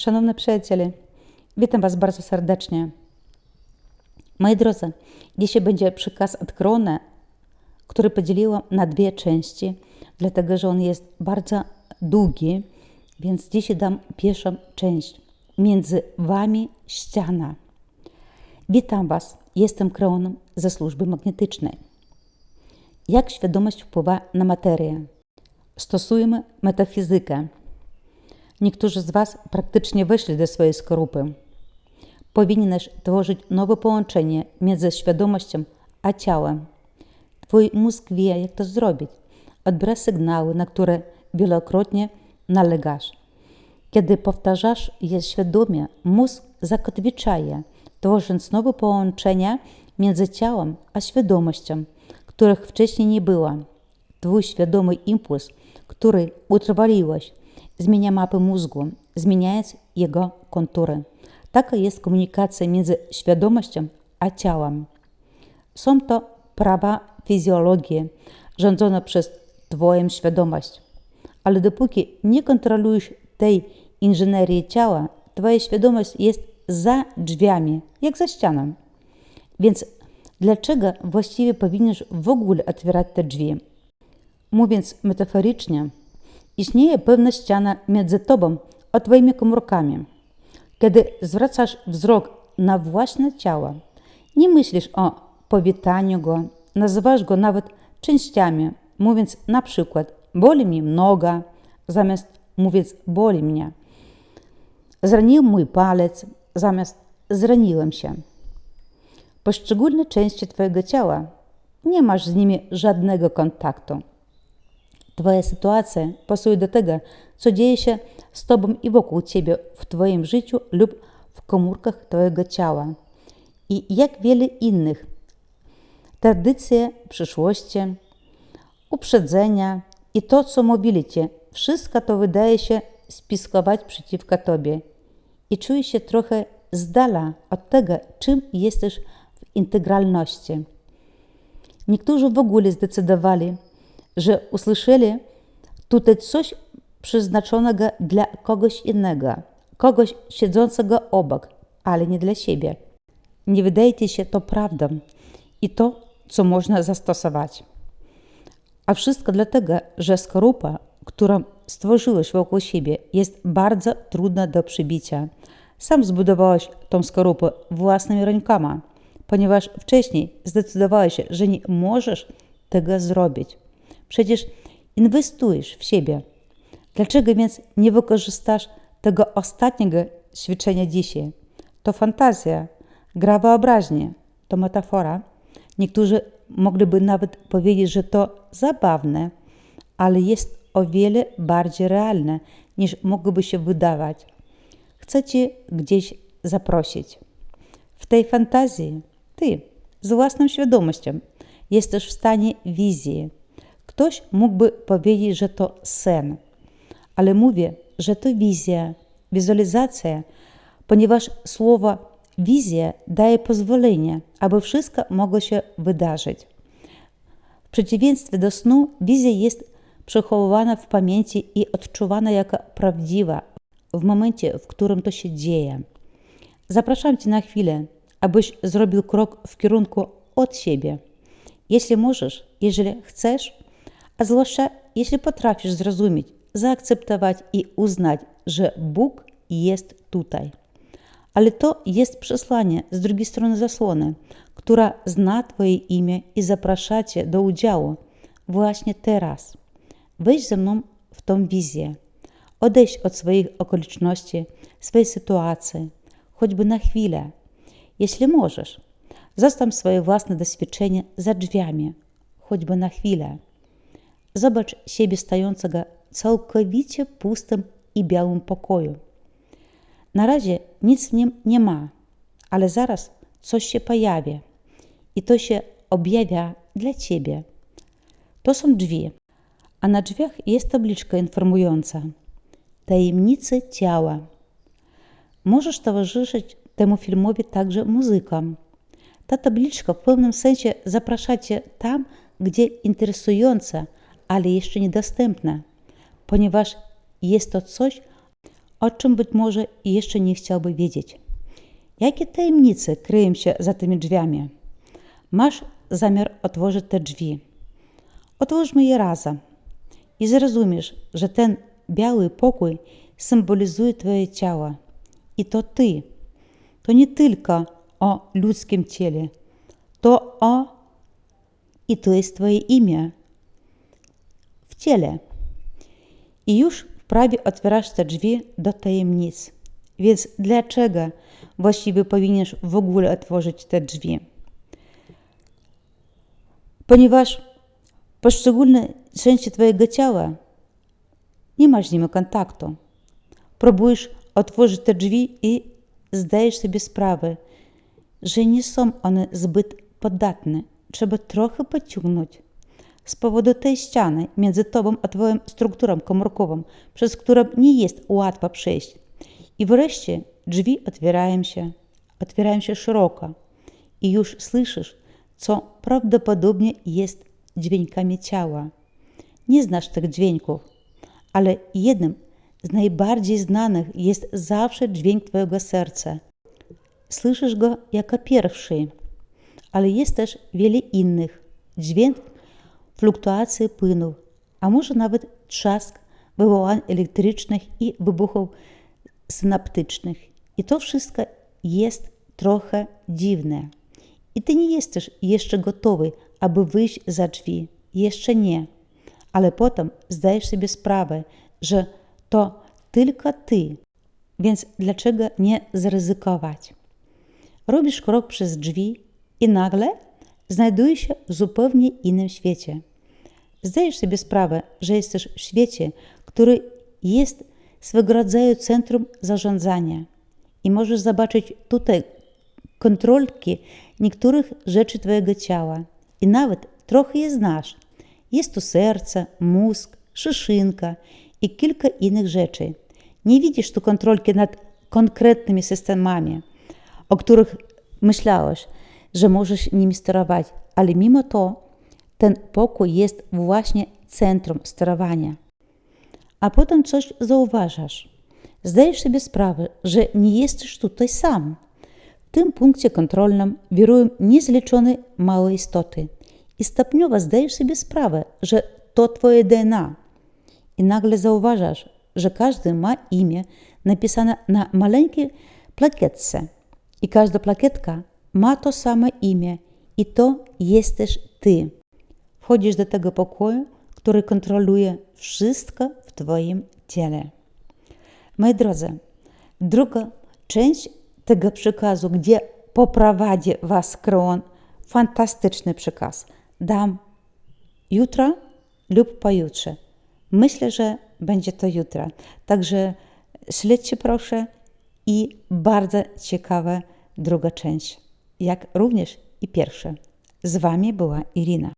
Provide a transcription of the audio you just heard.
Szanowne przyjaciele, witam Was bardzo serdecznie. Moi drodzy, dzisiaj będzie przekaz od Krona, który podzieliłam na dwie części, dlatego że on jest bardzo długi, więc dzisiaj dam pierwszą część. Między Wami ściana. Witam Was, jestem Kronem ze służby magnetycznej. Jak świadomość wpływa na materię? Stosujemy metafizykę. Niektórzy z Was praktycznie weszli do swojej skorupy. Powinieneś tworzyć nowe połączenie między świadomością a ciałem. Twój mózg wie, jak to zrobić. Odbiera sygnały, na które wielokrotnie nalegasz. Kiedy powtarzasz je świadomie, mózg zakotwiczaje, tworząc nowe połączenia między ciałem a świadomością, których wcześniej nie było. Twój świadomy impuls, który utrwaliłeś, zmienia mapę mózgu, zmieniając jego kontury. Taka jest komunikacja między świadomością a ciałem. Są to prawa fizjologii rządzone przez Twoją świadomość. Ale dopóki nie kontrolujesz tej inżynierii ciała, Twoja świadomość jest za drzwiami, jak za ścianą. Więc dlaczego właściwie powinieneś w ogóle otwierać te drzwi? Mówiąc metaforycznie, istnieje pewna ściana między Tobą a Twoimi komórkami. Kiedy zwracasz wzrok na własne ciało, nie myślisz o powitaniu go, nazywasz go nawet częściami, mówiąc na przykład boli mnie noga, zamiast mówiąc boli mnie. Zranił mój palec, zamiast zraniłem się. Poszczególne części Twojego ciała nie masz z nimi żadnego kontaktu. Sytuacja pasuje do tego, co dzieje się z Tobą i wokół Ciebie w Twoim życiu lub w komórkach Twojego ciała. I jak wiele innych, tradycje przyszłości, uprzedzenia i to, co mówili Ci, wszystko to wydaje się spiskować przeciwko Tobie i czujesz się trochę z dala od tego, czym jesteś w integralności. Niektórzy w ogóle zdecydowali, że usłyszeli tutaj coś przeznaczonego dla kogoś innego, kogoś siedzącego obok, ale nie dla siebie. Nie wydaje ci się to prawdą i to, co można zastosować. A wszystko dlatego, że skorupa, którą stworzyłeś wokół siebie, jest bardzo trudna do przybicia. Sam zbudowałeś tą skorupę własnymi rękoma, ponieważ wcześniej zdecydowałeś, że nie możesz tego zrobić. Przecież inwestujesz w siebie. Dlaczego więc nie wykorzystasz tego ostatniego ćwiczenia dzisiaj? To fantazja, gra wyobraźni, to metafora. Niektórzy mogliby nawet powiedzieć, że to zabawne, ale jest o wiele bardziej realne niż mogłoby się wydawać. Chcę Cię gdzieś zaprosić. W tej fantazji Ty z własną świadomością jesteś w stanie wizji. Ktoś mógłby powiedzieć, że to sen, ale mówię, że to wizja, wizualizacja, ponieważ słowo wizja daje pozwolenie, aby wszystko mogło się wydarzyć. W przeciwieństwie do snu, wizja jest przechowywana w pamięci i odczuwana jako prawdziwa w momencie, w którym to się dzieje. Zapraszam Cię na chwilę, abyś zrobił krok w kierunku od siebie. Jeśli możesz, jeżeli chcesz, a zwłaszcza jeśli potrafisz zrozumieć, zaakceptować i uznać, że Bóg jest tutaj. Ale to jest przesłanie z drugiej strony zasłony, która zna Twoje imię i zaprasza Cię do udziału właśnie teraz. Wejdź ze mną w tą wizję. Odejdź od swoich okoliczności, swojej sytuacji, choćby na chwilę. Jeśli możesz, zostaw swoje własne doświadczenie za drzwiami, choćby na chwilę. Zobacz siebie stającego całkowicie pustym i białym pokoju. Na razie nic w nim nie ma, ale zaraz coś się pojawia i to się objawia dla ciebie. To są drzwi, a na drzwiach jest tabliczka informująca Tajemnice ciała. Możesz towarzyszyć temu filmowi także muzyką. Ta tabliczka w pewnym sensie zaprasza cię tam, gdzie interesująca, ale jeszcze niedostępna, ponieważ jest to coś, o czym być może jeszcze nie chciałby wiedzieć. Jakie tajemnice kryją się za tymi drzwiami? Masz zamiar otworzyć te drzwi. Otwórzmy je razem i zrozumiesz, że ten biały pokój symbolizuje Twoje ciało. I to Ty. To nie tylko o ludzkim ciele, to o i to jest Twoje imię ciele. I już prawie otwierasz te drzwi do tajemnic. Więc dlaczego właściwie powinieneś w ogóle otworzyć te drzwi? Ponieważ poszczególne części Twojego ciała nie masz z nimi kontaktu. Próbujesz otworzyć te drzwi i zdajesz sobie sprawę, że nie są one zbyt podatne. Trzeba trochę pociągnąć z powodu tej ściany między tobą a twoją strukturą komórkową, przez którą nie jest łatwo przejść. I wreszcie drzwi otwierają się, otwierają się szeroko i już słyszysz, co prawdopodobnie jest dźwiękami ciała. Nie znasz tych dźwięków, ale jednym z najbardziej znanych jest zawsze dźwięk twojego serca. Słyszysz go jako pierwszy, ale jest też wiele innych. Dźwięk fluktuacji płynów, a może nawet trzask wywołań elektrycznych i wybuchów synaptycznych. I to wszystko jest trochę dziwne. I ty nie jesteś jeszcze gotowy, aby wyjść za drzwi. Jeszcze nie. Ale potem zdajesz sobie sprawę, że to tylko ty. Więc dlaczego nie zaryzykować? Robisz krok przez drzwi i nagle znajdujesz się w zupełnie innym świecie. Zdajesz sobie sprawę, że jesteś w świecie, który jest swego rodzaju centrum zarządzania i możesz zobaczyć tutaj kontrolki niektórych rzeczy Twojego ciała i nawet trochę je znasz. Jest tu serce, mózg, szyszynka i kilka innych rzeczy. Nie widzisz tu kontrolki nad konkretnymi systemami, o których myślałeś, że możesz nimi sterować, ale mimo to ten pokój jest właśnie centrum sterowania. A potem coś zauważasz. Zdajesz sobie sprawę, że nie jesteś tutaj sam. W tym punkcie kontrolnym wirują niezliczone małe istoty. I stopniowo zdajesz sobie sprawę, że to twoje DNA. I nagle zauważasz, że każdy ma imię napisane na maleńkiej plakietce. I każda plakietka ma to samo imię i to jesteś ty. Wchodzisz do tego pokoju, który kontroluje wszystko w Twoim ciele. Moi drodzy, druga część tego przekazu, gdzie poprowadzi Was Kron, fantastyczny przekaz. Dam jutro lub pojutrze. Myślę, że będzie to jutro. Także śledźcie proszę i bardzo ciekawa druga część, jak również i pierwsza. Z Wami była Irina.